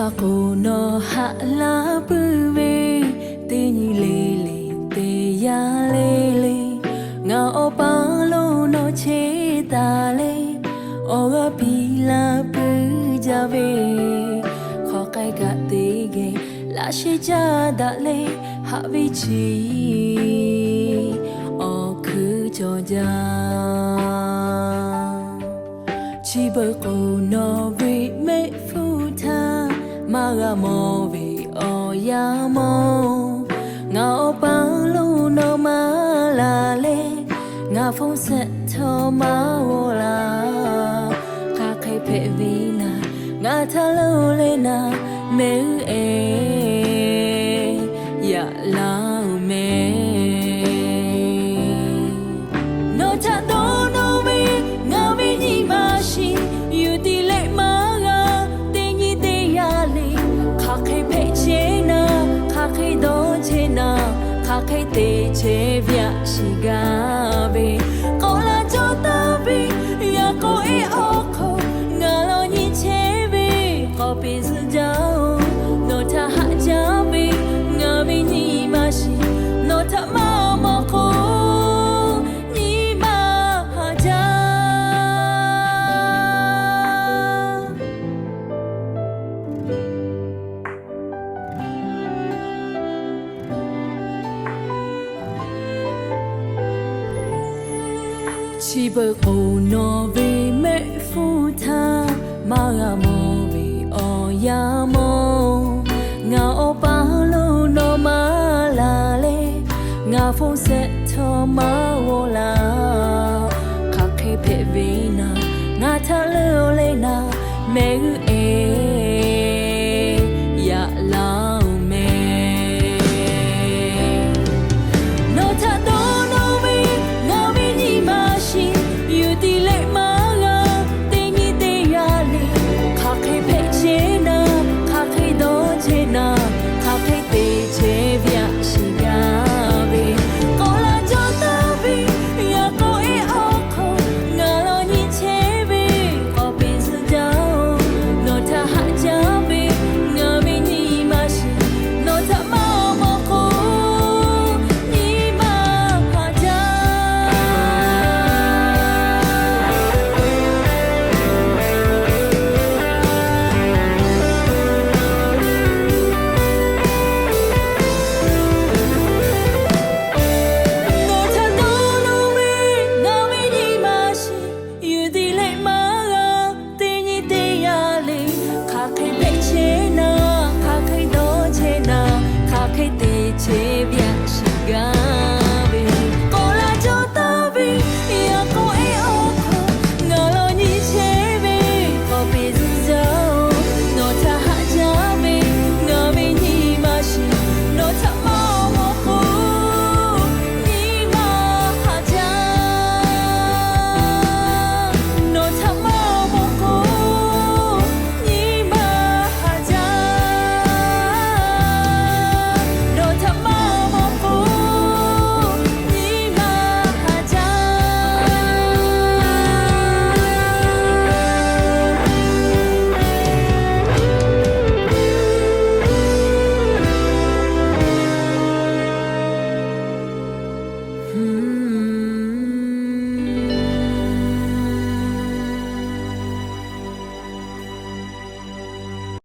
အိုထာကိုနော်ဟာလာပူဝေတင်းကြီးလေးလေးတေးရလေးလေးငါအပလုံးနော်ချေတာလေးအော်ကပီလာပူကြပဲခေါ်ကိုက်ကတေးကလာရှိကြတာလေးဟာဗီချီအော်ခုကြောကြချီဘကိုနော်ဝေမေဖူထာ မာဂမောဝေအော်ယာမောငါအပန်းလုံးနော်မလာလေငါဖုန်းဆက်ထောမဝလာခါခိဖေဝီနာငါထလုံးလေနာမဲအေရလာ kha khai te che vya shi ga be ko la cho ta be ya ko e o ချီဘကိုနော်ဝေမေဖူထာမာဂမောဝေအော်ယာမောငါအပလုံးနော်မလာလေငါဖုန်းဆက်ထောမဝလာခခေဖေဝေနာငါထလို့လေနာ